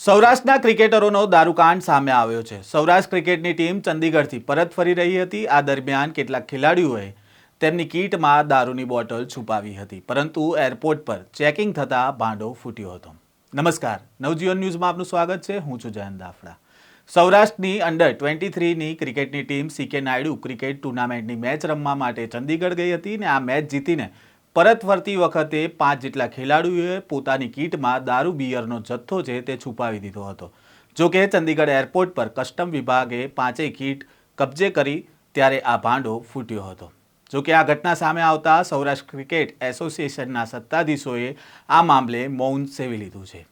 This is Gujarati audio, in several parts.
સૌરાષ્ટ્રના ક્રિકેટરોનો દારૂકાંડ સામે આવ્યો છે. સૌરાષ્ટ્ર ક્રિકેટની ટીમ ચંદીગઢથી પરત ફરી રહી હતી. આ દરમિયાન કેટલાક ખેલાડીઓએ તેમની કીટમાં દારૂની બોટલ છુપાવી હતી. પરંતુ એરપોર્ટ પર ચેકિંગ થતાં ભાંડો ફૂટ્યો હતો. નમસ્કાર. નવજીવન ન્યૂઝમાં આપનું સ્વાગત છે. હું છું જયંત દાફડા. સૌરાષ્ટ્રની અંડર ટ્વેન્ટી થ્રીની ક્રિકેટની team C K Nayudu cricket ટુર્નામેન્ટની match રમવા માટે ચંદીગઢ ગઈ હતી અને આ મેચ જીતીને પરત ફરતી વખતે પાંચ જેટલા ખેલાડીઓએ પોતાની કીટમાં દારૂ બિયરનો જથ્થો છે તે છુપાવી દીધો હતો. જો કે ચંદીગઢ એરપોર્ટ પર કસ્ટમ વિભાગે પાંચેય કીટ કબજે કરી ત્યારે આ ભાંડો ફૂટ્યો હતો. જો કે આ ઘટના સામે આવતા સૌરાષ્ટ્ર ક્રિકેટ એસોસિએશનના સત્તાધીશોએ આ મામલે મૌન સેવી લીધું છે.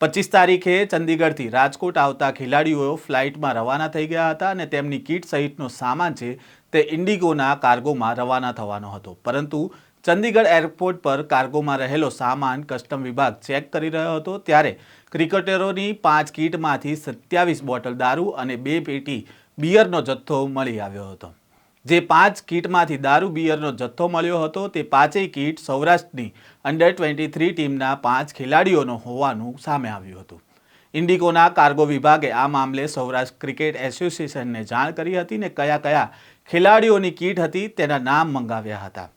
પચીસ તારીખે ચંદીગઢથી રાજકોટ આવતા ખેલાડીઓ ફ્લાઇટમાં રવાના થઈ ગયા હતા અને તેમની કીટ સહિતનો સામાન છે તે ઇન્ડિગોના કાર્ગોમાં રવાના થવાનો હતો. પરંતુ ચંદીગઢ એરપોર્ટ પર કાર્ગોમાં રહેલો સામાન કસ્ટમ વિભાગ ચેક કરી રહ્યો હતો ત્યારે ક્રિકેટરોની પાંચ કીટમાંથી સત્યાવીસ બોટલ દારૂ અને બે પેટી બિયરનો જથ્થો મળી આવ્યો હતો. જે પાંચ કીટમાંથી દારૂ બિયરનો જથ્થો મળ્યો હતો તે પાંચેય કીટ સૌરાષ્ટ્રની અંડર ટ્વેન્ટી થ્રી ટીમના પાંચ ખેલાડીઓનો હોવાનું સામે આવ્યું હતું. ઇન્ડિગોના કાર્ગો વિભાગે આ મામલે સૌરાષ્ટ્ર ક્રિકેટ એસોસિએશનને જાણ કરી હતી ને કયા કયા ખેલાડીઓની કીટ હતી તેના નામ મંગાવ્યા હતા.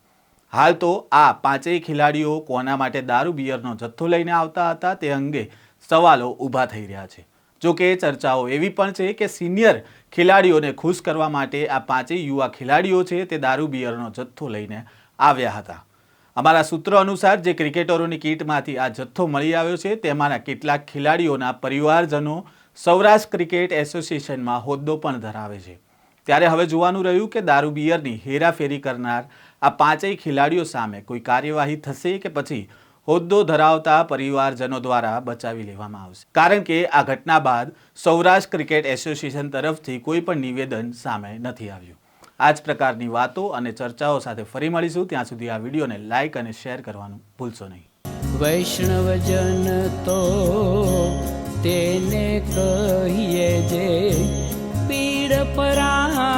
હાલ તો આ પાંચેય ખેલાડીઓ કોના માટે દારૂ બિયરનો જથ્થો લઈને આવતા હતા તે અંગે સવાલો ઊભા થઈ રહ્યા છે. જોકે ચર્ચાઓ એવી પણ છે કે સિનિયર ખેલાડીઓને ખુશ કરવા માટે આ પાંચેય યુવા ખેલાડીઓ છે તે દારૂ બિયરનો જથ્થો લઈને આવ્યા હતા. અમારા સૂત્રો અનુસાર જે ક્રિકેટરોની કીટમાંથી આ જથ્થો મળી આવ્યો છે, તેમાંના કેટલાક ખેલાડીઓના પરિવારજનો સૌરાષ્ટ્ર ક્રિકેટ એસોસિએશનમાં હોદ્દો પણ ધરાવે છે. ત્યારે હવે જોવાનું રહ્યું કે દારૂ બિયરની હેરાફેરી કરનાર આ પાંચેય ખેલાડીઓ સામે કોઈ કાર્યવાહી થશે કે પછી હોદ્દો ધરાવતા પરિવારજનો દ્વારા બચાવી લેવામાં આવશે? કારણ કે આ ઘટના બાદ સૌરાષ્ટ્ર ક્રિકેટ એસોસિએશન તરફથી કોઈ પણ નિવેદન સામે નથી આવ્યું. આ જ પ્રકારની વાતો અને ચર્ચાઓ સાથે ફરી મળીશું. ત્યાં સુધી આ વિડીયોને લાઇક અને શેર કરવાનું ભૂલશો નહીં. વૈષ્ણવજન તો તેને કહીએ જે પીડ પરા